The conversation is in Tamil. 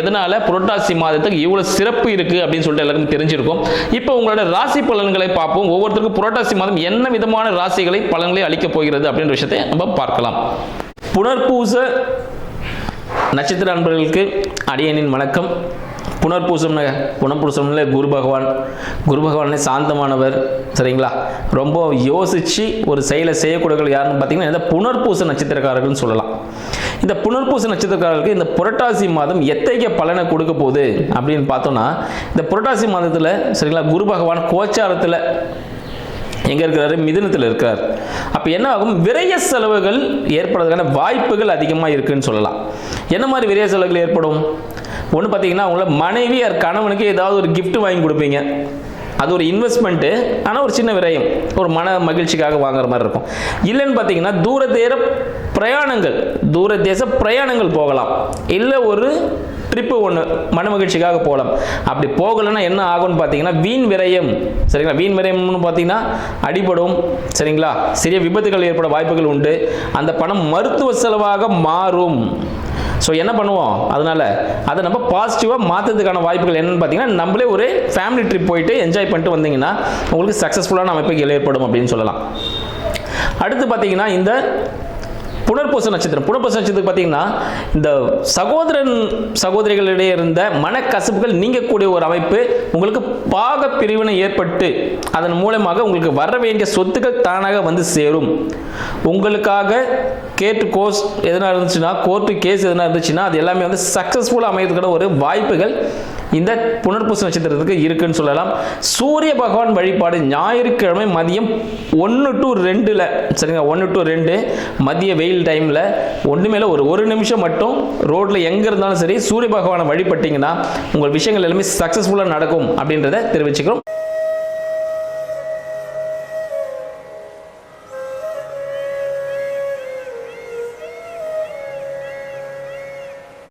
எதனால புரட்டாசி மாதத்துக்கு இவ்வளோ சிறப்பு இருக்கு அப்படின்னு சொல்லிட்டு எல்லாருக்கும் தெரிஞ்சிருக்கும். இப்போ உங்களோட ராசி பலன்களை பார்ப்போம். ஒவ்வொருத்தருக்கும் புரட்டாசி மாதம் என்ன விதமான ராசிகளை பலன்களை அளிக்கப் போகிறது அப்படின்ற விஷயத்தை நம்ம பார்க்கலாம். புனர்பூச நட்சத்திர அன்பர்களுக்கு அடியனின் வணக்கம். புனர்பூசம் புனர்பூசம்ல குரு பகவான் குரு பகவானே சாந்தமானவர் சரிங்களா? ரொம்ப யோசிச்சு ஒரு செயலை செய்யக்கூடியவர்கள் யாருன்னு பார்த்தீங்கன்னா இந்த புனர்பூச நட்சத்திரக்காரர்கள்னு சொல்லலாம். இந்த புனர்பூச நட்சத்திரக்காரர்களுக்கு இந்த புரட்டாசி மாதம் எத்தகைய பலனை கொடுக்க போகுது அப்படின்னு பார்த்தோம்னா இந்த புரட்டாசி மாதத்தில் சரிங்களா குரு பகவான் கோச்சாரத்தில் எங்கே இருக்கிறாரு? மிதுனத்தில் இருக்கிறார். அப்போ என்ன ஆகும்? விரய செலவுகள் ஏற்படுறதுக்கான வாய்ப்புகள் அதிகமாக இருக்குன்னு சொல்லலாம். என்ன மாதிரி விரய செலவுகள் ஏற்படும்? ஒன்று பார்த்தீங்கன்னா உங்களை மனைவி கணவனுக்கு ஏதாவது ஒரு கிஃப்ட் வாங்கி கொடுப்பீங்க. அது ஒரு இன்வெஸ்ட்மெண்ட்டு ஆனால் ஒரு சின்ன விரயம். ஒரு மன மகிழ்ச்சிக்காக வாங்குற மாதிரி இருக்கும். இல்லைன்னு பார்த்தீங்கன்னா தூர தேர பிரயாணங்கள் தூர தேச பிரயாணங்கள் போகலாம். இல்லை ஒரு ட்ரிப்பு ஒன்று மன மகிழ்ச்சிக்காக போகலாம். அப்படி போகலைன்னா என்ன ஆகும்னு பார்த்தீங்கன்னா வீண் விரயம். சரிங்களா? வீண் விரயம்னு பார்த்தீங்கன்னா அடிபடும். சரிங்களா? சிறிய விபத்துகள் ஏற்பட வாய்ப்புகள் உண்டு. அந்த பணம் மருத்துவ செலவாக மாறும். ஸோ என்ன பண்ணுவோம்? அதனால அதை நம்ம பாசிட்டிவாக மாற்றுறதுக்கான வாய்ப்புகள் என்னன்னு பார்த்தீங்கன்னா நம்மளே ஒரு ஃபேமிலி ட்ரிப் போயிட்டு என்ஜாய் பண்ணிட்டு வந்தீங்கன்னா உங்களுக்கு சக்ஸஸ்ஃபுல்லான அமைப்புகள் ஏற்படும் அப்படின்னு சொல்லலாம். அடுத்து பார்த்தீங்கன்னா இந்த புனர்பூச நட்சத்திரம். புனர்பூச நட்சத்திரம் பார்த்தீங்கன்னா இந்த சகோதரன் சகோதரிகளிடையே இருந்த மனக்கசப்புகள் நீங்கக்கூடிய ஒரு அமைப்பு உங்களுக்கு பாக பிரிவினை ஏற்பட்டு அதன் மூலமாக உங்களுக்கு வர வேண்டிய சொத்துக்கள் தானாக வந்து சேரும். உங்களுக்காக கேட்டு கோர்ஸ் எதனா இருந்துச்சுன்னா கோர்ட்டு கேஸ் எதனா இருந்துச்சுன்னா அது எல்லாமே வந்து சக்ஸஸ்ஃபுல்லாக அமையறதுக்கான ஒரு வாய்ப்புகள் இந்த புனர்பூச நட்சத்திரத்துக்கு இருக்குன்னு சொல்லலாம். சூரிய பகவான் வழிபாடு ஞாயிற்றுக்கிழமை மதியம் ஒன்று டு ரெண்டில் சரிங்களா? ஒன்று டு ரெண்டு மதிய வெயில் டைமில் ஒன்றுமேல ஒரு ஒரு நிமிஷம் மட்டும் ரோட்டில் எங்கே இருந்தாலும் சரி சூரிய பகவானை வழிபட்டிங்கன்னா உங்கள் விஷயங்கள் எல்லாமே சக்ஸஸ்ஃபுல்லாக நடக்கும் அப்படின்றத தெரிவிச்சுக்கிறோம்.